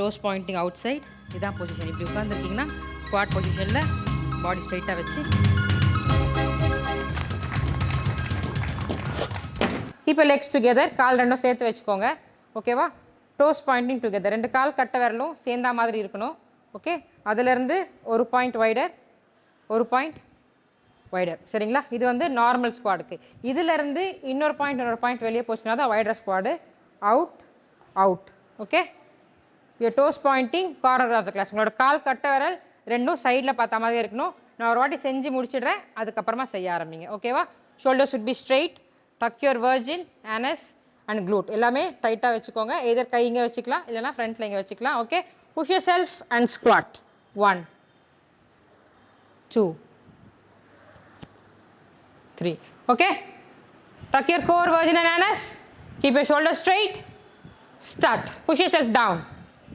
Dose pointing out side இதான் position இப்படி உட்காந்துருக்கீங்கன்னா ஸ்குவாட் பொசிஷனில் பாடி ஸ்ட்ரைட்டாக வச்சு. இப்போ லெக்ஸ் டுகெதர் கால் ரெண்டும் சேர்த்து வச்சுக்கோங்க. ஓகேவா டோஸ் பாயிண்டிங் டுகெதர் ரெண்டு கால் கட்ட விரலும் சேர்ந்தா மாதிரி இருக்கணும். ஓகே அதிலிருந்து ஒரு பாயிண்ட் வைடர் ஒரு பாயிண்ட் வைடர் சரிங்களா? இது வந்து நார்மல் ஸ்குவாடுக்கு இதிலிருந்து இன்னொரு பாயிண்ட் இன்னொரு பாயிண்ட் வெளியே போச்சுன்னா தான் wider squat out out okay you toes pointing corner of the class உங்களோட கால் கட்ட விரல் ரெண்டும் சைடில் பார்த்த மாதிரி இருக்கணும். நான் ஒரு வாட்டி செஞ்சு முடிச்சிடுறேன். அதுக்கப்புறமா செய்ய ஆரம்பிங்க. ஓகேவா shoulder should be straight tuck your vagina anus and glute எல்லாமே டைட்டாக வச்சுக்கோங்க. எதர் கை இங்கே வச்சுக்கலாம் இல்லைனா ஃப்ரண்ட்டில் இங்கே வச்சுக்கலாம். Okay push yourself and squat one two three okay tuck your core core and anus keep keep shoulder straight start push push self down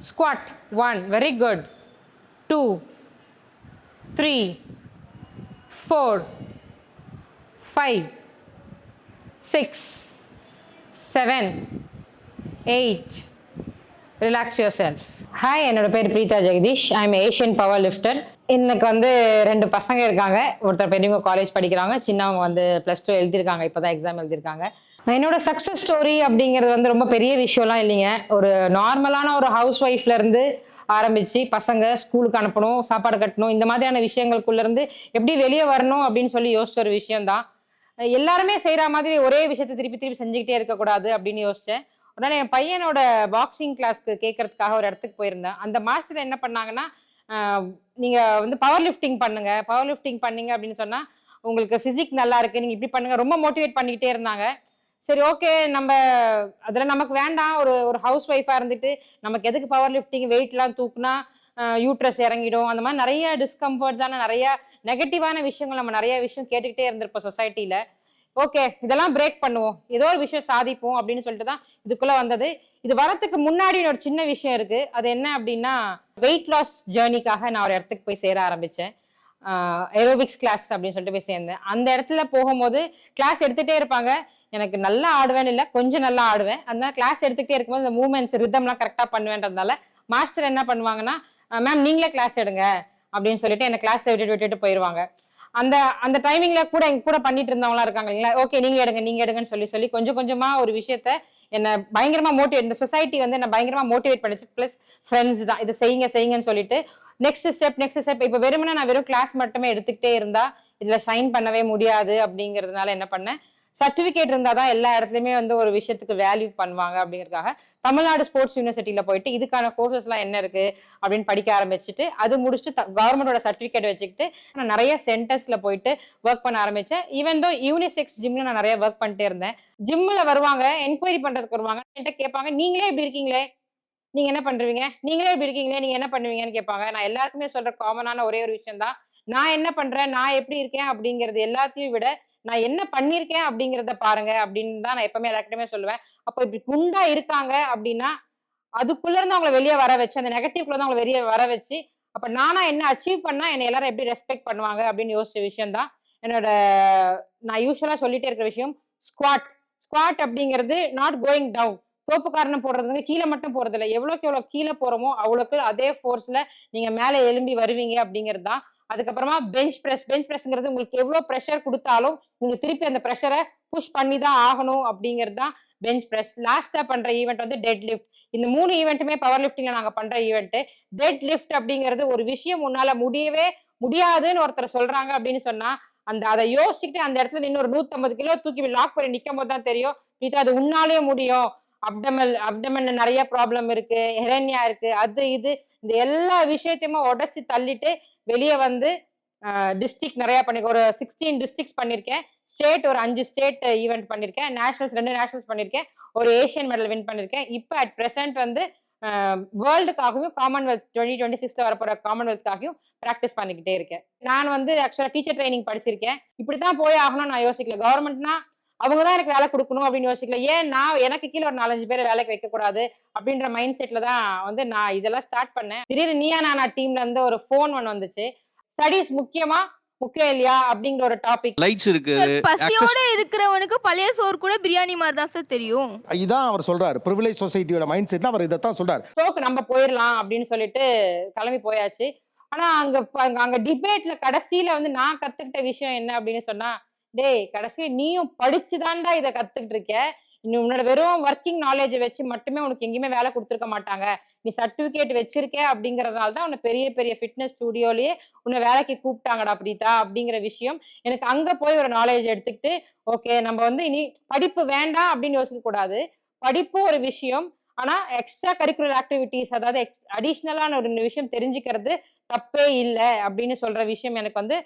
squat. One very good. Two. Three. Four. Five. Six. Seven. Eight. Relax yourself hi என்னோட பேர் Preetha Jagadish. I am Asian power lifter இன்னைக்கு வந்து ரெண்டு பசங்க இருக்காங்க. ஒருத்தர் பெரியவங்க college படிக்கிறாங்க. சின்னவங்க வந்து ப்ளஸ் டூ எழுதியிருக்காங்க. இப்போ தான் எக்ஸாம் எழுதியிருக்காங்க. என்னோட சக்ஸஸ் ஸ்டோரி அப்படிங்கிறது வந்து ரொம்ப பெரிய விஷயம்லாம் இல்லைங்க. ஒரு நார்மலான ஒரு ஹவுஸ் ஒய்ஃப்ல இருந்து ஆரம்பிச்சு பசங்க ஸ்கூலுக்கு அனுப்பணும் சாப்பாடு கட்டணும் இந்த மாதிரியான விஷயங்களுக்குள்ள இருந்து எப்படி வெளியே வரணும் அப்படின்னு சொல்லி யோசிச்ச ஒரு விஷயம்தான். எல்லாருமே செய்யற மாதிரி ஒரே விஷயத்தை திருப்பி திருப்பி செஞ்சுக்கிட்டே இருக்கக்கூடாது அப்படின்னு யோசிச்சேன். ஒரு நாள் என் பையனோட பாக்ஸிங் கிளாஸ்க்கு கேட்கறதுக்காக ஒரு இடத்துக்கு போயிருந்தேன். அந்த மாஸ்டர் என்ன பண்ணாங்கன்னா நீங்க வந்து பவர் லிஃப்டிங் பண்ணுங்க பவர் லிஃப்டிங் பண்ணீங்க அப்படின்னு சொன்னா உங்களுக்கு பிசிக் நல்லா இருக்கு நீங்க இப்படி பண்ணுங்க. ரொம்ப மோட்டிவேட் பண்ணிக்கிட்டே இருந்தாங்க. சரி ஓகே நம்ம அதில் நமக்கு வேண்டாம். ஒரு ஒரு ஹவுஸ் ஒய்ஃபாக இருந்துட்டு நமக்கு எதுக்கு பவர் லிஃப்டிங் வெயிட்லாம் தூக்குனா யூட்ரஸ் இறங்கிடும். அந்த மாதிரி நிறைய டிஸ்கம்ஃபர்ட்ஸான நிறைய நெகட்டிவான விஷயங்கள் நம்ம நிறைய விஷயம் கேட்டுக்கிட்டே இருந்திருப்போம் சொசைட்டியில் ஓகே இதெல்லாம் பிரேக் பண்ணுவோம். ஏதோ ஒரு விஷயம் சாதிப்போம் அப்படின்னு சொல்லிட்டு தான் இதுக்குள்ளே வந்தது. இது வரத்துக்கு முன்னாடி ஒரு சின்ன விஷயம் இருக்கு. அது என்ன அப்படின்னா வெயிட் லாஸ் ஜேர்னிக்காக நான் ஒரு இடத்துக்கு போய் சேர ஆரம்பித்தேன் ஏரோபிக்ஸ் கிளாஸ் அப்படின்னு சொல்லிட்டு போய் சேர்ந்தேன். அந்த இடத்துல போகும்போது கிளாஸ் எடுத்துகிட்டே இருப்பாங்க. எனக்கு நல்லா ஆடுவேன்னு இல்லை கொஞ்சம் நல்லா ஆடுவேன். அதனால கிளாஸ் எடுத்துக்கிட்டே இருக்கும்போது இந்த மூமெண்ட்ஸ் ரிதம்லாம் கரெக்டாக பண்ணுவேன்றதுனால மாஸ்டர் என்ன பண்ணுவாங்கன்னா மேம் நீங்களே கிளாஸ் எடுங்க அப்படின்னு சொல்லிட்டு என்ன கிளாஸ் விட்டுட்டு விட்டுட்டு போயிடுவாங்க அந்த அந்த டைமிங்ல கூட எங்க கூட பண்ணிட்டு இருந்தவங்களா இருக்காங்க இல்லைங்களா? ஓகே நீங்க எடுங்க நீங்க எடுங்கன்னு சொல்லி சொல்லி கொஞ்சம் கொஞ்சமா ஒரு விஷயத்த என்ன பயங்கரமா மோட்டிவேட் இந்த சொசைட்டி வந்து என்ன பயங்கரமா மோட்டிவேட் பண்ணிச்சு. ப்ளஸ் ஃப்ரெண்ட்ஸ் தான். இதை செய்யுங்க செய்யுங்கன்னு சொல்லிட்டு நெக்ஸ்ட் ஸ்டெப் நெக்ஸ்ட் ஸ்டெப் இப்போ வெறுமனே நான் வெறும் கிளாஸ் மட்டுமே எடுத்துக்கிட்டே இருந்தா இதுல ஷைன் பண்ணவே முடியாது அப்படிங்கிறதுனால என்ன பண்ணேன் சர்டிஃபிகேட் இருந்தால் தான் எல்லா இடத்துலையுமே வந்து ஒரு விஷயத்துக்கு வேல்யூ பண்ணுவாங்க அப்படிங்கிறதுக்காக தமிழ்நாடு ஸ்போர்ட்ஸ் யூனிவர்சிட்டியில் போயிட்டு இதுக்கான கோர்சஸ்லாம் என்ன இருக்கு அப்படின்னு படிக்க ஆரம்பிச்சுட்டு அது முடிச்சுட்டு கவர்மெண்டோட சர்டிஃபிகேட் வச்சுக்கிட்டு நான் நிறைய சென்டர்ஸ்ல போயிட்டு ஒர்க் பண்ண ஆரம்பிச்சேன். ஈவன் தோ யூனிசெக்ஸ் ஜிம்மில் நான் நிறைய ஒர்க் பண்ணிட்டே இருந்தேன். ஜிம்மில் வருவாங்க என்கொயரி பண்ணுறதுக்கு வருவாங்க. என்கிட்ட கேட்பாங்க நீங்களே இப்படி இருக்கீங்களே? நீங்க என்ன பண்றீங்க? நீங்களே இப்படி இருக்கீங்களே? நீங்க என்ன பண்ணுவீங்கன்னு கேட்பாங்க. நான் எல்லாருக்குமே சொல்ற காமனான ஒரே ஒரு விஷயம் தான் நான் என்ன பண்றேன்? நான் எப்படி இருக்கேன்? அப்படிங்கிறது எல்லாத்தையும் விட நான் என்ன பண்ணியிருக்கேன் அப்படிங்கிறத பாருங்க அப்படின்னு தான் நான் எப்பவுமே எல்லாருக்கிட்டுமே சொல்லுவேன். அப்போ இப்படி குண்டா இருக்காங்க அப்படின்னா அதுக்குள்ள இருந்து அவங்களை வெளியே வர வச்சு அந்த நெகட்டிவ்குள்ள இருந்து அவங்களை வெளியே வர வச்சு அப்ப நானா என்ன அச்சீவ் பண்ணா என்னை எல்லாரும் எப்படி ரெஸ்பெக்ட் பண்ணுவாங்க அப்படின்னு யோசிச்ச விஷயம் தான் என்னோட நான் யூஸ்வலா சொல்லிட்டே இருக்கிற விஷயம் ஸ்குவாட் ஸ்குவாட் அப்படிங்கிறது நாட் கோயிங் டவுன் தோப்புக்காரனை காரணம் போடுறது வந்து கீழே மட்டும் போறது இல்லை எவ்வளோக்கு எவ்வளோ கீழே போறோமோ அவ்வளோக்கு அதே ஃபோர்ஸ்ல நீங்க மேலே எழும்பி வருவீங்க அப்படிங்கிறது தான் அதுக்கப்புறமா பெஞ்ச் ப்ரெஸ் பெஞ்ச் ப்ரெஸ்ங்கிறது உங்களுக்கு எவ்வளோ ப்ரெஷர் கொடுத்தாலும் நீங்க திருப்பி அந்த ப்ரெஷரை புஷ் பண்ணி தான் ஆகணும் அப்படிங்கிறது தான் பெஞ்ச் ப்ரெஸ் லாஸ்டா பண்ற ஈவெண்ட் வந்து டெட் லிஃப்ட் இந்த மூணு ஈவெண்ட்டுமே பவர் லிஃப்டிங்ல நாங்க பண்ற ஈவெண்ட் டெட் லிஃப்ட் அப்படிங்கிறது ஒரு விஷயம் உன்னால முடியவே முடியாதுன்னு ஒருத்தர் சொல்றாங்க அப்படின்னு சொன்னா அந்த அதை யோசிச்சுட்டு அந்த இடத்துல நின்று ஒரு நூத்தம்பது கிலோ தூக்கி லாக் பண்ணி நிக்கும் போது தான் தெரியும் இது அது உன்னாலே முடியும். அப்டமல் அப்டமன் நிறைய ப்ராப்ளம் இருக்கு ஹெரண்யா இருக்கு அது இது இந்த எல்லா விஷயத்தையுமே உடைச்சு தள்ளிட்டு வெளியே வந்து டிஸ்ட்ரிக்ட் நிறைய பண்ணிருக்கேன். ஒரு சிக்ஸ்டீன் டிஸ்ட்ரிக்ட்ஸ் பண்ணியிருக்கேன் ஸ்டேட் ஒரு அஞ்சு ஸ்டேட் ஈவெண்ட் பண்ணியிருக்கேன் நேஷனல்ஸ் ரெண்டு நேஷனல்ஸ் பண்ணியிருக்கேன் ஒரு ஏஷியன் மெடல் வின் பண்ணியிருக்கேன் இப்போ அட் ப்ரெசென்ட் வந்து வேர்ல்டுக்காகவும் காமன்வெல்த் டுவெண்ட்டி டுவெண்ட்டி சிக்ஸ்ல வரப்போற காமன்வெல்த்காகவும் ப்ராக்டிஸ் பண்ணிக்கிட்டே இருக்கேன். நான் வந்து ஆக்சுவலா டீச்சர் ட்ரைனிங் படிச்சிருக்கேன். இப்படித்தான் போய் ஆகணும்னு நான் யோசிக்கல. கவர்மெண்ட்னா அவங்க தான் எனக்கு வேலை கொடுக்கணும் அப்படின்னு யோசிக்கல. ஏன் நான் எனக்கு கீழே ஒரு நாலஞ்சு பேரை வேலைக்கு வைக்க கூடாது அப்படின்ற மைண்ட் செட்ல தான் வந்து நான் இதெல்லாம் ஸ்டார்ட் பண்ணேன். திடீர்னு நீயா நானா டீம்ல இருந்து ஒரு ஃபோன் ஒன்று வந்துச்சு. ஸ்டடீஸ் முக்கியமா முக்கியம் இல்லையா அப்படிங்கிற ஒரு டாபிக் லைட்ஸ் இருக்கு பசியோட இருக்கிறவனுக்கு பழைய சோறு கூட பிரியாணி மாதிரி தான் சார் தெரியும். இதான் அவர் சொல்றாரு. ப்ரிவிலேஜ் சொசைட்டியோட மைண்ட் செட் அவர் இதைத்தான் சொல்றாரு. ஷோக்கு நம்ம போயிடலாம் அப்படின்னு சொல்லிட்டு கிளம்பி போயாச்சு. ஆனா அங்க- அங்க டிபேட்ல கடைசியில வந்து நான் கத்துக்கிட்ட விஷயம் என்ன அப்படின்னு சொன்னா டேய் கடைசி நீயும் படிச்சுதான்டா இதை கத்துக்கிட்டு இருக்க. நீ உன்னோட வெறும் ஒர்க்கிங் நாலேஜ் வச்சு மட்டுமே உனக்கு எங்கேயுமே வேலை கொடுத்துருக்க மாட்டாங்க. நீ சர்டிபிகேட் வச்சிருக்க அப்படிங்கறதுனால தான் உன்னை பெரிய பெரிய ஃபிட்னஸ் ஸ்டுடியோலயே உன்னை வேலைக்கு கூப்பிட்டாங்கடா பிரீதா அப்படிங்கிற விஷயம். எனக்கு அங்க போய் ஒரு நாலேஜ் எடுத்துக்கிட்டு ஓகே நம்ம வந்து இனி படிப்பு வேண்டாம் அப்படின்னு யோசிக்க கூடாது படிப்பு ஒரு விஷயம். ஆனா எக்ஸ்ட்ரா கரிக்குலர் ஆக்டிவிட்டிஸ் அதாவது எக்ஸ் அடிஷ்னலான ஒரு விஷயம் தெரிஞ்சுக்கிறது தப்பே இல்லை அப்படின்னு சொல்ற விஷயம் எனக்கு வந்து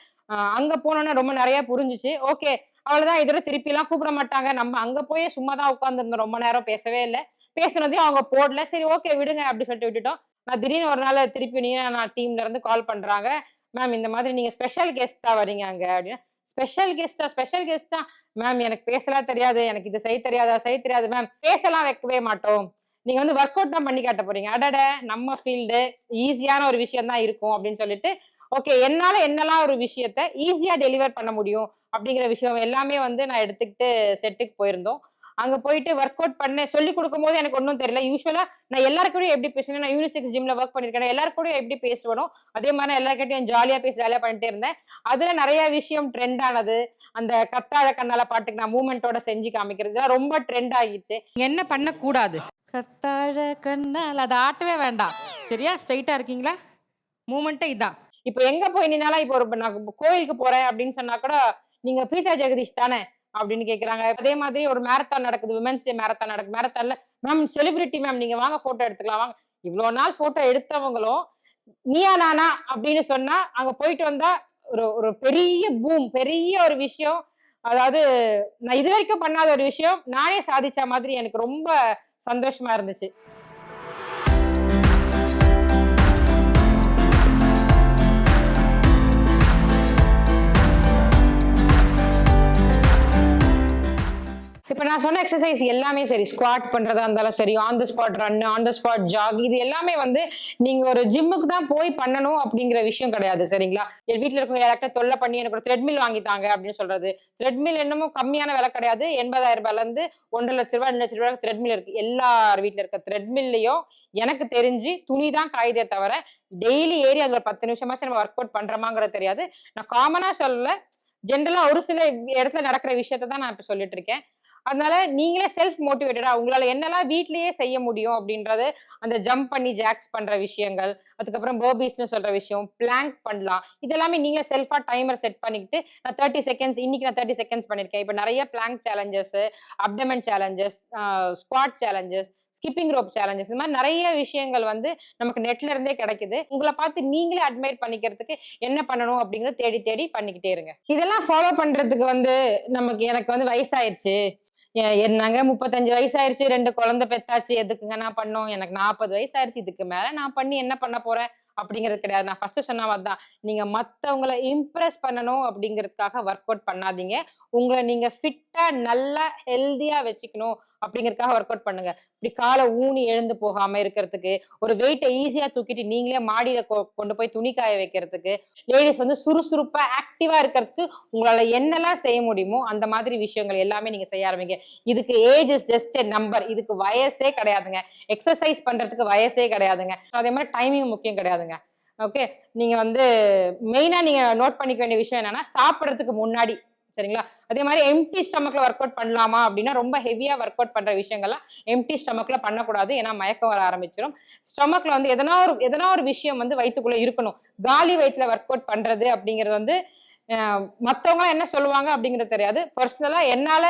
அங்க போனோன்னா ரொம்ப நிறைய புரிஞ்சுச்சு. ஓகே அவ்வளவுதான். இதோட திருப்பி எல்லாம் கூப்பிட மாட்டாங்க. நம்ம அங்க போய் சும்மா தான் உட்காந்துருந்தோம் ரொம்ப நேரம் பேசவே இல்லை. பேசுனதையும் அவங்க போடல. சரி ஓகே விடுங்க அப்படி சொல்லிட்டு விட்டுட்டோம். நான் திடீர்னு ஒரு நாள் திருப்பி நீ நான் டீம்ல இருந்து கால் பண்றாங்க. மேம் இந்த மாதிரி நீங்க ஸ்பெஷல் கெஸ்டா வரீங்க அங்க? அப்படின்னா. ஸ்பெஷல் கெஸ்டா ஸ்பெஷல் கெஸ்டா மேம் எனக்கு பேசலாம் தெரியாது. எனக்கு இது செய்ய தெரியாதா? செய்ய தெரியாது. மேம் பேசலாம் வைக்கவே மாட்டோம். நீங்க வந்து ஒர்க் அவுட் தான் பண்ணி காட்ட போறீங்க. அடட நம்ம ஃபீல்டு ஈஸியான ஒரு விஷயம் தான் இருக்கும் அப்படின்னு சொல்லிட்டு ஓகே என்னால என்னெல்லாம் ஒரு விஷயத்த ஈஸியா டெலிவர் பண்ண முடியும் அப்படிங்கிற விஷயம் எல்லாமே வந்து நான் எடுத்துக்கிட்டு செட்டுக்கு போயிருந்தோம். அங்க போயிட்டு ஒர்க் அவுட் பண்ண சொல்லி கொடுக்கும் போது எனக்கு ஒன்றும் தெரியல. யூஸ்வலா நான் எல்லாருக்கூடயும் எப்படி பேசுவேன் நான் யூனிசெக்ஸ் ஜிம்ல ஒர்க் பண்ணிருக்கேன் எல்லாருக்கூடயும் எப்படி பேசுவனோ அதே மாதிரி நான் எல்லாருக்கிட்டையும் ஜாலியா பேசி ஜாலியா பண்ணிட்டே இருந்தேன். அதுல நிறைய விஷயம் ட்ரெண்ட் ஆனது அந்த கத்தாழ கண்ணால பாட்டுக்கு நான் மூமெண்டோட செஞ்சு காமிக்கிறது இதெல்லாம் ரொம்ப ட்ரெண்ட் ஆகிடுச்சு. என்ன பண்ணக்கூடாது. கத்தாழ கண்ணால். அதை ஆட்டவே வேண்டாம். சரியா? ஸ்ட்ரைட்டா இருக்கீங்களா? மூமெண்ட்டே இதான். இப்போ எங்க போய் நின்னாலும் இப்போ ஒரு நான் கோயிலுக்கு போறேன் அப்படின்னு சொன்னா கூட நீங்க பிரீதா ஜெகதீஷ் தானே அப்படின்னு கேக்குறாங்க. அதே மாதிரி ஒரு மேரத்தான் நடக்குது. விமென்ஸ் டே மேரத்தான் நடக்குது. மேரத்தான்ல மேம் செலிபிரிட்டி மேம் நீங்க வாங்க போட்டோ எடுத்துக்கலாம். வாங்க. இவ்வளவு நாள் போட்டோ எடுத்தவங்களும் நீயா நானா அப்படின்னு சொன்னா அங்க போயிட்டு வந்தா ஒரு ஒரு பெரிய பூம் பெரிய ஒரு விஷயம். அதாவது நான் இது வரைக்கும் பண்ணாத ஒரு விஷயம் நானே சாதிச்ச மாதிரி எனக்கு ரொம்ப சந்தோஷமா இருந்துச்சு. இப்ப நான் சொன்ன எக்ஸசைஸ் எல்லாமே சரி ஸ்குவாட் பண்றதா இருந்தாலும் சரி on the spot run on the spot jog இது எல்லாமே வந்து நீங்க ஒரு ஜிம்முக்கு தான் போய் பண்ணணும் அப்படிங்கிற விஷயம் கிடையாது சரிங்களா? என் வீட்டுல இருக்கவங்க யாராட்ட தொல்லை பண்ணி எனக்கு ஒரு த்ரெட்மில் வாங்கிட்டாங்க அப்படின்னு சொல்றது. த்ரெட்மில் என்னமோ கம்மியான விலை கிடையாது எண்பதாயிரம் ரூபாய்ல இருந்து ஒன்றரை லட்ச ரூபாய் ரெண்டு லட்ச ரூபாய் த்ரெட்மில் இருக்கு. எல்லார் வீட்டுல இருக்க த்ரெட்மில்லையும் எனக்கு தெரிஞ்சு துணி தான் காயுதே தவிர டெய்லி ஏறி அதுல ஒரு பத்து நிமிஷமாச்சும் நம்ம ஒர்க் அவுட் பண்றோமாங்கிறது தெரியாது. நான் காமனா சொல்லல ஜென்ரலா ஒரு சில இடத்துல நடக்கிற விஷயத்தை தான் நான் இப்ப சொல்லிட்டு இருக்கேன். அதனால நீங்களே செல்ஃப் மோட்டிவேட்டடா உங்களால என்னெல்லாம் வீட்லயே செய்ய முடியும் அப்படின்றது அந்த ஜம்ப் பண்ணி ஜாக்ஸ் பண்ற விஷயங்கள் அதுக்கப்புறம் போபீஸ்னு சொல்ற விஷயம் பிளாங்க் பண்ணலாம். இதெல்லாமே நீங்களே செல்ஃபா டைமர் செட் பண்ணிக்கிட்டு நான் தேர்ட்டி செகண்ட்ஸ் இன்னைக்கு நான் தேர்ட்டி செகண்ட்ஸ் பண்ணிருக்கேன். இப்போ நிறைய plank challenges abdomen challenges squat challenges skipping rope challenges இந்த மாதிரி நிறைய விஷயங்கள் வந்து நமக்கு நெட்ல இருந்தே கிடைக்குது. உங்களை பார்த்து நீங்களே அட்மைர் பண்ணிக்கிறதுக்கு என்ன பண்ணணும் அப்படிங்கறத தேடி தேடி பண்ணிக்கிட்டே இருங்க. இதெல்லாம் ஃபாலோ பண்றதுக்கு வந்து நமக்கு எனக்கு வந்து வயசாயிருச்சு என்னங்க முப்பத்தஞ்சு வயசாயிருச்சு ரெண்டு குழந்தை பெத்தாச்சு எதுக்குங்க நான் பண்ணோம்? எனக்கு நாற்பது வயசாயிருச்சு இதுக்கு மேல நான் பண்ணி என்ன பண்ண போறேன்? அப்படிங்கிறது கிடையாது. நான் ஃபர்ஸ்ட் சொன்ன மாதிரி தான் நீங்க மத்தவங்களை இம்ப்ரெஸ் பண்ணணும் அப்படிங்கிறதுக்காக ஒர்க் அவுட் பண்ணாதீங்க. உங்களை நீங்க ஃபிட்டா நல்லா ஹெல்தியா வச்சுக்கணும் அப்படிங்கறதுக்காக ஒர்க் அவுட் பண்ணுங்க. இப்படி காலை ஊனி எழுந்து போகாம இருக்கிறதுக்கு ஒரு வெயிட்டை ஈஸியா தூக்கிட்டு நீங்களே மாடியில கொ- கொண்டு போய் துணி காய வைக்கிறதுக்கு லேடிஸ் வந்து சுறுசுறுப்பா ஆக்டிவா இருக்கிறதுக்கு உங்களால என்னெல்லாம் செய்ய முடியுமோ அந்த மாதிரி விஷயங்கள் எல்லாமே நீங்க செய்ய ஆரம்பிங்க. இதுக்கு age is just a number இதுக்கு வயசே கிடையாதுங்க. எக்ஸசைஸ் பண்றதுக்கு வயசே கிடையாதுங்க. அதே மாதிரி டைமிங் முக்கியம் கிடையாதுங்க. ஓகே நீங்க வந்து மெயினா நீங்க நோட் பண்ணிக்க வேண்டிய விஷயம் என்னன்னா சாப்பிடறதுக்கு முன்னாடி சரிங்களா? அதே மாதிரி எம்டி ஸ்டமக்ல ஒர்க் அவுட் பண்ணலாமா அப்படின்னா ரொம்ப ஹெவியா ஒர்க் அவுட் பண்ற விஷயங்கள்லாம் எம்டி ஸ்டமக்ல பண்ணக்கூடாது. ஏன்னா மயக்கம் வர ஆரம்பிச்சிடும் ஸ்டமக்ல வந்து எதனா ஒரு எதனா ஒரு விஷயம் வந்து வயிற்றுக்குள்ள இருக்கணும். காலி வயிற்றுல ஒர்க் அவுட் பண்றது அப்படிங்கிறது வந்து அஹ், மத்தவங்க என்ன சொல்லுவாங்க அப்படிங்கிறது தெரியாது. பர்சனலா என்னால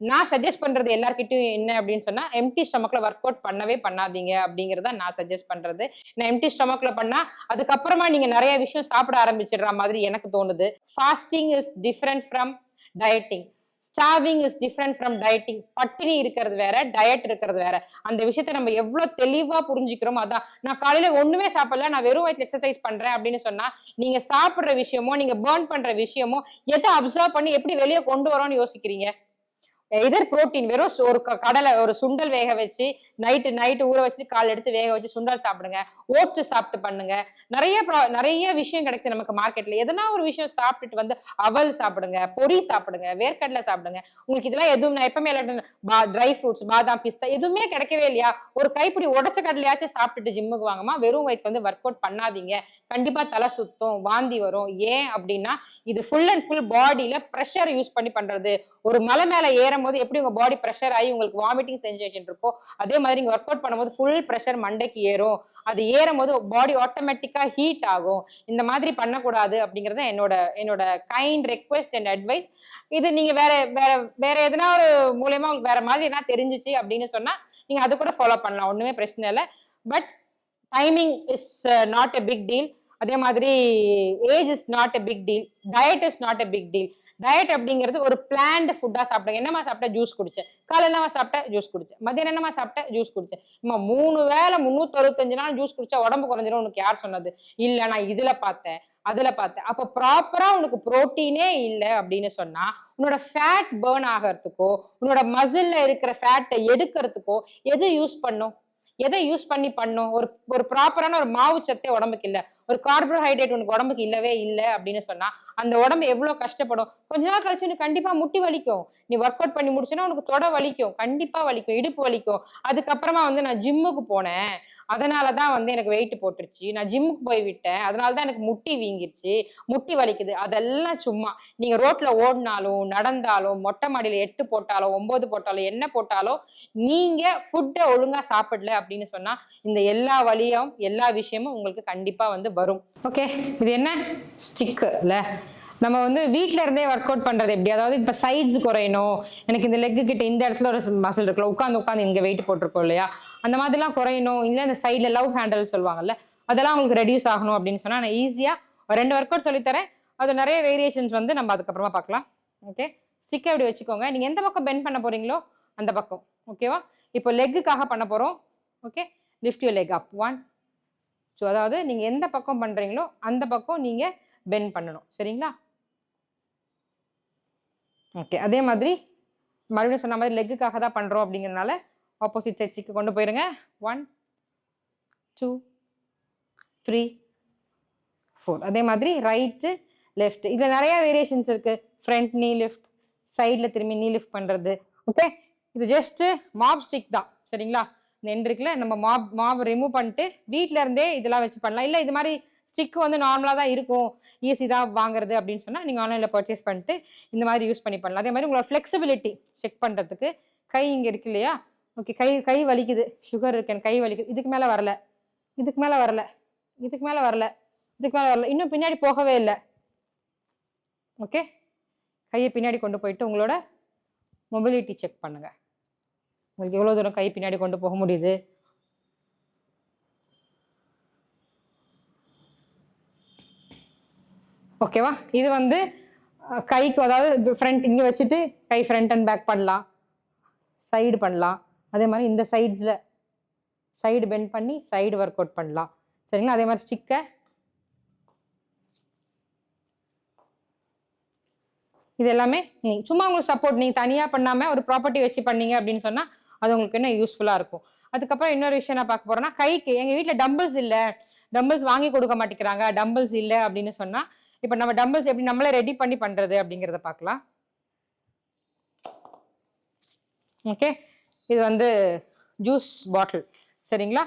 நான் சஜஸ்ட் பண்றது எல்லார்கிட்டயும் என்ன அப்படின்னு சொன்னா எம்டி ஸ்டமக்ல ஒர்க் அவுட் பண்ணவே பண்ணாதீங்க அப்படிங்கறத நான் சஜஸ்ட் பண்றது. நான் எம்டி ஸ்டமக்ல பண்ணா அதுக்கப்புறமா நீங்க நிறைய விஷயம் சாப்பிட ஆரம்பிச்சிடுற மாதிரி எனக்கு தோணுது. Fasting is different from dieting starving is different from dieting பட்டினி இருக்கிறது வேற டயட் இருக்கிறது வேற. அந்த விஷயத்த நம்ம எவ்வளவு தெளிவா புரிஞ்சுக்கிறோமோ அதான். நான் காலையில ஒண்ணுமே சாப்பிடல நான் வெறும் வயிற்றுல எக்ஸசைஸ் பண்றேன் அப்படின்னு சொன்னா நீங்க சாப்பிடுற விஷயமோ நீங்க பேர்ன் பண்ற விஷயமோ எதை அப்சர்வ் பண்ணி எப்படி வெளியே கொண்டு வரோம்னு யோசிக்கிறீங்க? இதர் புரோட்டீன் வெறும் ஒரு கடலை ஒரு சுண்டல் வேக வச்சு நைட்டு நைட்டு ஊற வச்சுட்டு கால் எடுத்து வேக வச்சு சுண்டல் சாப்பிடுங்க. ஓட்டு சாப்பிட்டு பண்ணுங்க. நிறைய நிறைய விஷயம் கிடைக்குது நமக்கு மார்க்கெட்ல எதனா ஒரு விஷயம் சாப்பிட்டுட்டு வந்து அவல் சாப்பிடுங்க பொரி சாப்பிடுங்க வேர்க்கடலை சாப்பிடுங்க. உங்களுக்கு இதெல்லாம் எதுவும் நான் எப்பவுமே ட்ரை ஃப்ரூட்ஸ் பாதாம் பிஸ்தா எதுவுமே கிடைக்கவே இல்லையா? ஒரு கைப்பிடி உடச்ச கடலையாச்சும் சாப்பிட்டுட்டு ஜிம்முக்கு வாங்கம்மா. வெறும் வயிற்று வந்து ஒர்க் அவுட் பண்ணாதீங்க. கண்டிப்பா தலை சுத்தம் வாந்தி வரும். ஏன் அப்படின்னா இது ஃபுல் அண்ட் ஃபுல் பாடியில ப்ரெஷர் யூஸ் பண்ணி பண்றது. ஒரு மலை மேல ஏற போது எப்படி உங்க பாடி ப்ரெஷர் ஆகி உங்களுக்கு வாமிட்டிங் சென்சேஷன் இருக்கோ அதே மாதிரி நீங்க ஒர்க் அவுட் பண்ணும்போது ஃபுல் ப்ரெஷர் மண்டைக்கு ஏறும். அது ஏறும் போது பாடி ஆட்டோமேட்டிக்கா ஹீட் ஆகும். இந்த மாதிரி பண்ணக்கூடாது அப்படிங்கறத என்னோட என்னோட கைண்ட் ரெக்வெஸ்ட் அண்ட் அட்வைஸ் இது நீங்க வேற வேற வேற எதனா ஒரு மூலயமா உங்களுக்கு வேற மாதிரி என்ன தெரிஞ்சிச்சு அப்படின்னு சொன்னா நீங்க அது கூட ஃபாலோ பண்ணலாம். ஒண்ணுமே பிரச்சனை இல்லை. But timing is not a big deal அதே மாதிரி age is not a big deal diet is not a big deal diet அப்படிங்கிறது ஒரு பிளான்டு ஃபுட்டா சாப்பிடுங்க என்னமா சாப்பிட்டா ஜூஸ் குடிச்சேன் காலை என்னமா சாப்பிட்டா ஜூஸ் குடிச்சேன் மதியம் என்னமா சாப்பிட்டா ஜூஸ் குடிச்சேன் அம்மா மூணு வேளை முந்நூத்தறுபத்தஞ்சு நாள் ஜூஸ் குடிச்சா உடம்பு குறைஞ்சிரும் உனக்கு யார் சொன்னது? இல்ல நான் இதுல பார்த்தேன் அதுல பார்த்தேன். அப்ப ப்ராப்பரா உனக்கு ப்ரோட்டீனே இல்லை அப்படின்னு சொன்னா உன்னோட ஃபேட் பேர்ன் ஆகிறதுக்கோ உன்னோட மசில்ல இருக்கிற ஃபேட்டை எடுக்கிறதுக்கோ எது யூஸ் பண்ணும்? எதை யூஸ் பண்ணி பண்ணும்? ஒரு ஒரு ப்ராப்பரான ஒரு மாவு சத்தே உடம்புக்கு இல்ல. ஒரு கார்போஹைட்ரேட் உனக்கு உடம்புக்கு இல்லவே இல்லை அப்படின்னு சொன்னா அந்த உடம்பு எவ்வளவு கஷ்டப்படும்? கொஞ்ச நாள் கழிச்சு உனக்கு கண்டிப்பா முட்டி வலிக்கும். நீ ஒர்க் அவுட் பண்ணி முடிச்சுன்னா உனக்கு தொட வலிக்கும். கண்டிப்பா வலிக்கும். இடுப்பு வலிக்கும். அதுக்கப்புறமா வந்து நான் ஜிம்முக்கு போனேன். அதனாலதான் வந்து எனக்கு வெயிட் போட்டுருச்சு. நான் ஜிம்முக்கு போய் விட்டேன். அதனாலதான் எனக்கு முட்டி வீங்கிருச்சு. முட்டி வலிக்குது. அதெல்லாம் சும்மா. நீங்க ரோட்ல ஓடினாலும் நடந்தாலும் மொட்டை மாடியில எட்டு போட்டாலும் ஒன்பது போட்டாலும் என்ன போட்டாலும் நீங்க ஃபுட்டை ஒழுங்கா சாப்பிடல அப்படின்னு சொன்னா இந்த எல்லா வழியும் எல்லா விஷயமும் உங்களுக்கு கண்டிப்பா வந்து வரும். ஓகே இது என்ன? ஸ்டிக்கு நம்ம வந்து வீட்ல இருந்தே ஒர்க் அவுட் பண்றது எப்படி? அதாவது இப்ப சைட்ஸ் குறையணும். எனக்கு இந்த லெக்கு கிட்ட இந்த இடத்துல ஒரு மசில் இருக்குல்ல உட்காந்து உட்காந்து இங்க வெயிட் போட்டிருக்கோம் இல்லையா? அந்த மாதிரிலாம் குறையணும். இல்ல இந்த சைட்ல லவ் ஹேண்டில் சொல்லுவாங்கல்ல அதெல்லாம் உங்களுக்கு ரெடியூஸ் ஆகணும் அப்படின்னு சொன்னா நான் ஈஸியா ஒரு ரெண்டு ஒர்க் அவுட் சொல்லித்தரேன். அது நிறைய வேரியேஷன்ஸ் வந்து நம்ம அதுக்கப்புறமா பார்க்கலாம். ஓகே ஸ்டிக்கை அப்படி வச்சுக்கோங்க. நீங்க எந்த பக்கம் பெண்ட் பண்ண போறீங்களோ அந்த பக்கம். ஓகேவா இப்போ லெக்குக்காக பண்ண போறோம். Okay lift you leg up one so அதாவது நீங்க எந்த பக்கம் பண்றீங்களோ அந்த பக்கம் நீங்க பென் பண்ணணும். சரிங்களா? ஓகே அதே மாதிரி மறுபடியும் சொன்ன மாதிரி லெக்குக்காக தான் பண்றோம் அப்படிங்கறதுனால ஆப்போசிட் சைட்ஸுக்கு கொண்டு போயிடுங்க ஒன் டூ த்ரீ ஃபோர் அதே மாதிரி ரைட்டு லெஃப்ட் இதில் நிறைய வேரியேஷன்ஸ் இருக்கு. ஃப்ரண்ட் நீ லிஃப்ட் சைடில் திரும்பி நீ லிஃப்ட் பண்ணுறது ஓகே இது ஜஸ்ட்டு மாப் ஸ்டிக் தான். சரிங்களா? இந்த இருக்குல்ல நம்ம மாப் மாப் ரிமூவ் பண்ணிட்டு வீட்டில இருந்தே இதெல்லாம் வச்சு பண்ணலாம். இல்லை இது மாதிரி ஸ்டிக் வந்து நார்மலாக தான் இருக்கும். ஈஸி தான் வாங்குறது அப்படின்னு சொன்னால் நீங்கள் ஆன்லைனில் பர்ச்சேஸ் பண்ணிட்டு இந்த மாதிரி யூஸ் பண்ணி பண்ணலாம். அதே மாதிரி உங்களோட ஃப்ளெக்சிபிலிட்டி செக் பண்ணுறதுக்கு கை இங்கே இருக்கு இல்லையா? ஓகே கை கை வலிக்குது. சுகர் இருக்கேன் கை வலிக்குது. இதுக்கு மேலே வரல. இதுக்கு மேலே வரல. இதுக்கு மேலே வரல. இதுக்கு மேலே வரல. இன்னும் பின்னாடி போகவே இல்லை. ஓகே கையை பின்னாடி கொண்டு போயிட்டு உங்களோட மொபிலிட்டி செக் பண்ணுங்கள் உங்களுக்கு எவ்வளோ தூரம் கை பின்னாடி கொண்டு போக முடியுது? ஓகேவா இது வந்து கைக்கு அதாவது ஃப்ரண்ட் இங்கே வச்சுட்டு கை ஃப்ரண்ட் அண்ட் பேக் பண்ணலாம். சைடு பண்ணலாம். அதே மாதிரி இந்த சைட்ஸில் சைடு பெண்ட் பண்ணி சைடு ஒர்க் அவுட் பண்ணலாம். சரிங்களா? அதே மாதிரி ஸ்டிக்கை இது எல்லாமே நீ சும்மா உங்களுக்கு சப்போர்ட் நீங்கள் தனியாக பண்ணாமல் ஒரு ப்ராப்பர்ட்டி வச்சு பண்ணீங்க அப்படின்னு சொன்னால் அது உங்களுக்கு என்ன யூஸ்ஃபுல்லா இருக்கும். அதுக்கப்புறம் இன்னொரு விஷயம் நான் பார்க்க போறேன்னா கைக்கு எங்க வீட்ல டம்பிள்ஸ் இல்ல. டம்பிள்ஸ் வாங்கி கொடுக்க மாட்டேங்கிறாங்க. டம்பிள்ஸ் இல்ல அப்படின்னு சொன்னா இப்போ நம்ம டம்பிள்ஸ் எப்படி நம்மளே ரெடி பண்ணி பண்றது அப்படிங்கறத பார்க்கலாம். ஓகே இது வந்து ஜூஸ் பாட்டில் சரிங்களா?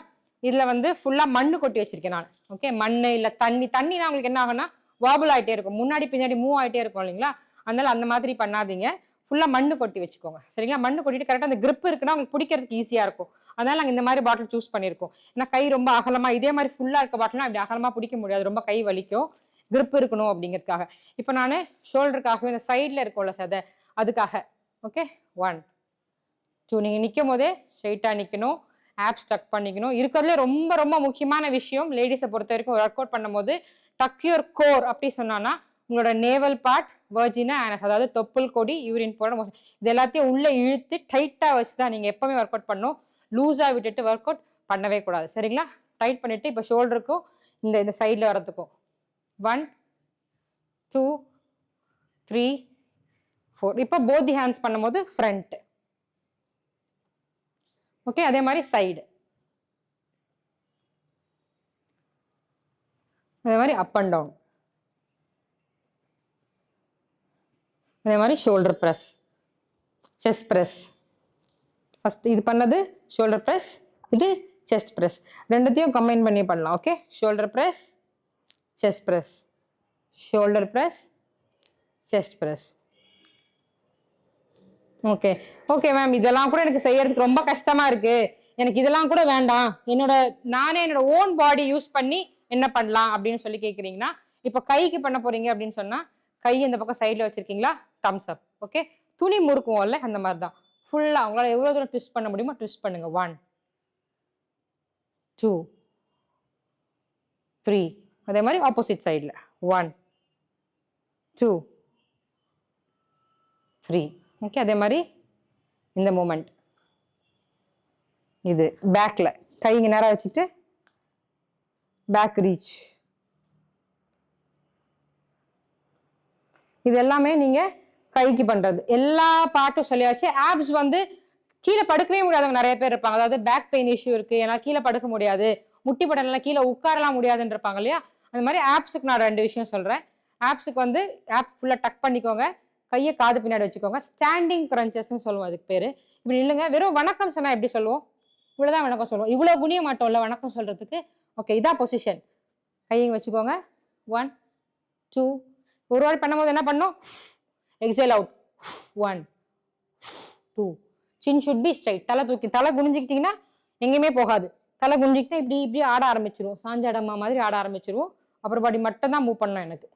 இதுல வந்து ஃபுல்லா மண்ணு கொட்டி வச்சிருக்கேன் நான். ஓகே மண்ணு இல்ல தண்ணி. தண்ணினா உங்களுக்கு என்ன ஆகும்னா வாபிள் ஆயிட்டே இருக்கும். முன்னாடி பின்னாடி மூவ் ஆயிட்டே இருக்கும் இல்லைங்களா? அதனால அந்த மாதிரி பண்ணாதீங்க. ஃபுல்லாக மண்ணு கொட்டி வச்சுக்கோங்க. சரிங்களா? மண்ணு கொட்டிட்டு கரெக்டாக அந்த கிரிப் இருக்குன்னா உங்களுக்கு பிடிக்கிறதுக்கு ஈஸியாக இருக்கும். அதனால நாங்கள் இந்த மாதிரி பாட்டில் சூஸ் பண்ணியிருக்கோம். ஏன்னா கை ரொம்ப அகலமாக இதே மாதிரி ஃபுல்லாக இருக்க பாட்டில்னா அப்படி அகலமாக பிடிக்க முடியாது. ரொம்ப கை வலிக்கும். கிரிப் இருக்கணும் அப்படிங்கிறதுக்காக. இப்போ நான் ஷோல்டருக்காகவே இந்த சைடில் இருக்கும்ல சதை அதுக்காக. ஓகே ஒன் ஸோ நீங்கள் நிற்கும் போதே ஸ்ட்ரைட்டாக நிற்கணும் ஆப் ஸ்டக் பண்ணிக்கணும். இருக்கிறதுல ரொம்ப ரொம்ப முக்கியமான விஷயம் லேடிஸை பொறுத்த வரைக்கும் ஒர்க் அவுட் பண்ணும்போது டக்யூர் கோர் அப்படி சொன்னான்னா உங்களோட நேவல் பார்ட் வர்ஜினா அதாவது தொப்புள் கொடி யூரின் போட இது எல்லாத்தையும் உள்ளே இழுத்து டைட்டாக வச்சு தான் நீங்கள் எப்போவுமே ஒர்க் அவுட் பண்ணணும் லூஸாக விட்டுட்டு ஒர்க் அவுட் பண்ணவே கூடாது. சரிங்களா? டைட் பண்ணிவிட்டு இப்போ ஷோல்டருக்கும் இந்த இந்த சைடில் வரதுக்கும் ஒன் டூ த்ரீ ஃபோர் இப்போ போதி ஹேண்ட்ஸ் பண்ணும்போது ஃப்ரண்ட் ஓகே அதே மாதிரி சைடு அதே மாதிரி அப் அண்ட் டவுன் அதே மாதிரி shoulder press chest press first இது பண்ணது ஷோல்டர் ப்ரெஸ் இது செஸ்ட் ப்ரெஸ் ரெண்டுத்தையும் கம்பைன் பண்ணி பண்ணலாம் okay shoulder press chest press shoulder press chest press okay okay ma'am இதெல்லாம் கூட எனக்கு செய்யறதுக்கு ரொம்ப கஷ்டமா இருக்கு. எனக்கு இதெல்லாம் கூட வேண்டாம். என்னோட நானே என்னோட ஓன் பாடி யூஸ் பண்ணி என்ன பண்ணலாம் அப்படின்னு சொல்லி கேட்குறீங்கன்னா இப்போ கைக்கு பண்ண போறீங்க அப்படின்னு சொன்னா கை இந்த பக்கம் சைடில் வச்சுருக்கீங்களா? தம்ஸ் அப் ஓகே துணி முறுக்குவோம்ல அந்த மாதிரி தான் ஃபுல்லாக அவங்களால எவ்வளோ தூரம் ட்விஸ்ட் பண்ண முடியுமோ ட்விஸ்ட் பண்ணுங்கள் ஒன் டூ த்ரீ அதே மாதிரி ஆப்போசிட் சைடில் ஒன் டூ த்ரீ ஓகே அதே மாதிரி இந்த மூமெண்ட் இது பேக்கில் கை இங்கே நேராக வச்சுட்டு பேக் ரீச் இது எல்லாமே நீங்கள் கைக்கு பண்ணுறது எல்லா பாட்டும் சொல்லியாச்சு. ஆப்ஸ் வந்து கீழே படுக்கவே முடியாதவங்க நிறைய பேர் இருப்பாங்க. அதாவது பேக் பெயின் இஷ்யூ இருக்குது ஏன்னா கீழே படுக்க முடியாது. முட்டி படலாம் கீழே உட்காரலாம் முடியாதுன்னு இருப்பாங்க இல்லையா? அந்த மாதிரி ஆப்ஸுக்கு நான் ரெண்டு விஷயம் சொல்கிறேன் ஆப்ஸுக்கு வந்து ஆப் ஃபுல்லாக டக் பண்ணிக்கோங்க. கையை காது பின்னாடி வச்சுக்கோங்க. ஸ்டாண்டிங் க்ரன்ச்சஸ்னு சொல்லுவோம் அதுக்கு பேர். இப்படி இல்லைங்க வெறும் வணக்கம் சொன்னால் எப்படி சொல்லுவோம்? இவ்வளோதான் வணக்கம் சொல்லுவோம். இவ்வளோ குனிய மாட்டோம்ல வணக்கம் சொல்கிறதுக்கு ஓகே இதான் பொசிஷன் கையை வச்சுக்கோங்க. ஒன் டூ ஒரு வாட்டி பண்ணும்போது என்ன பண்ணும்? Exhale out one two chin should be straight தலை தூக்கி தலை குனிஞ்சிக்கிட்டிங்கன்னா எங்கேயுமே போகாது. தலை குனிஞ்சிக்கிட்டா இப்படி இப்படி ஆட ஆரம்பிச்சிருவோம் சாஞ்சாடம்மா மாதிரி ஆட ஆரம்பிச்சிருவோம். அப்புறம் பாடி மட்டும் தான் மூவ் பண்ணணும் எனக்கு.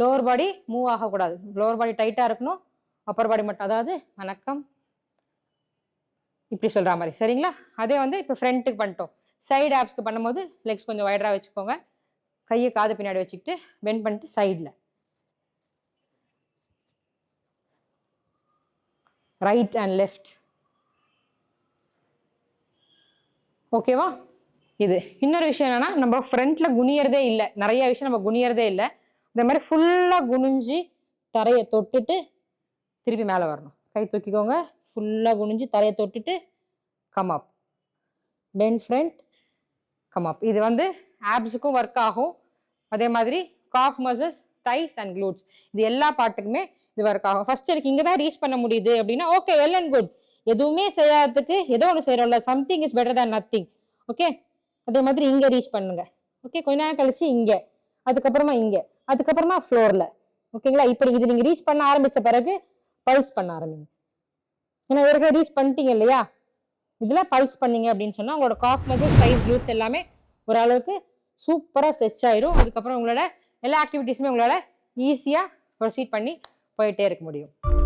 லோவர் பாடி மூவ் ஆகக்கூடாது. லோவர் பாடி டைட்டாக இருக்கணும். அப்பர் பாடி மட்டும் அதாவது வணக்கம். இப்படி சொல்கிற மாதிரி. சரிங்களா? அதே வந்து இப்போ ஃப்ரண்ட்டுக்கு பண்ணிட்டோம். சைடு ஆப்ஸ்க்கு பண்ணும்போது லெக்ஸ் கொஞ்சம் வைடராக வச்சுக்கோங்க. கையை காது பின்னாடி வச்சுக்கிட்டு பெண்ட் பண்ணிட்டு சைடில் ரைட் அண்ட் லெஃப்ட் ஓகேவா இது இன்னொரு விஷயம் என்னன்னா நம்ம ஃப்ரண்ட்ல குனியறதே இல்லை. நிறைய விஷயம் நம்ம குனியறதே இல்லை. இந்த மாதிரி ஃபுல்லாக குனிஞ்சு தரையை தொட்டுட்டு திருப்பி மேலே வரணும். கை தூக்கிக்கோங்க. ஃபுல்லாக குனிஞ்சு தரையை தொட்டுட்டு come up bend front come up இது வந்து ஆப்ஸுக்கும் ஒர்க் ஆகும். அதே மாதிரி calf muscles thighs and glutes இது எல்லா பாட்டுக்குமே இது ஒர்க் ஆகும். ஃபர்ஸ்ட் எனக்கு இங்கே தான் ரீச் பண்ண முடியுது அப்படின்னா ஓகே வெல் அண்ட் குட் எதுவுமே செய்யாததுக்கு ஏதோ ஒன்று செய்கிறோம்ல something is better than nothing okay அதே மாதிரி இங்கே ரீச் பண்ணுங்க. ஓகே கொஞ்ச நேரம் கழிச்சு இங்கே. அதுக்கப்புறமா இங்கே. அதுக்கப்புறமா ஃப்ளோரில் ஓகேங்களா இப்படி இது நீங்கள் ரீச் பண்ண ஆரம்பித்த பிறகு பல்ஸ் பண்ண ஆரம்பிங்க. ஏன்னா ஏற்கனவே ரீச் பண்ணிட்டீங்க இல்லையா? இதில் பல்ஸ் பண்ணீங்க அப்படின்னு சொன்னால் உங்களோட காஃப் மசில் சைஸ் glutes எல்லாமே ஓரளவுக்கு சூப்பராக ஸ்ட்ரெச் ஆயிடும். அதுக்கப்புறம் உங்களோட எல்லா ஆக்டிவிட்டீஸுமே உங்களால் ஈஸியாக ப்ரொசீட் பண்ணி போயிட்டே இருக்க முடியும்.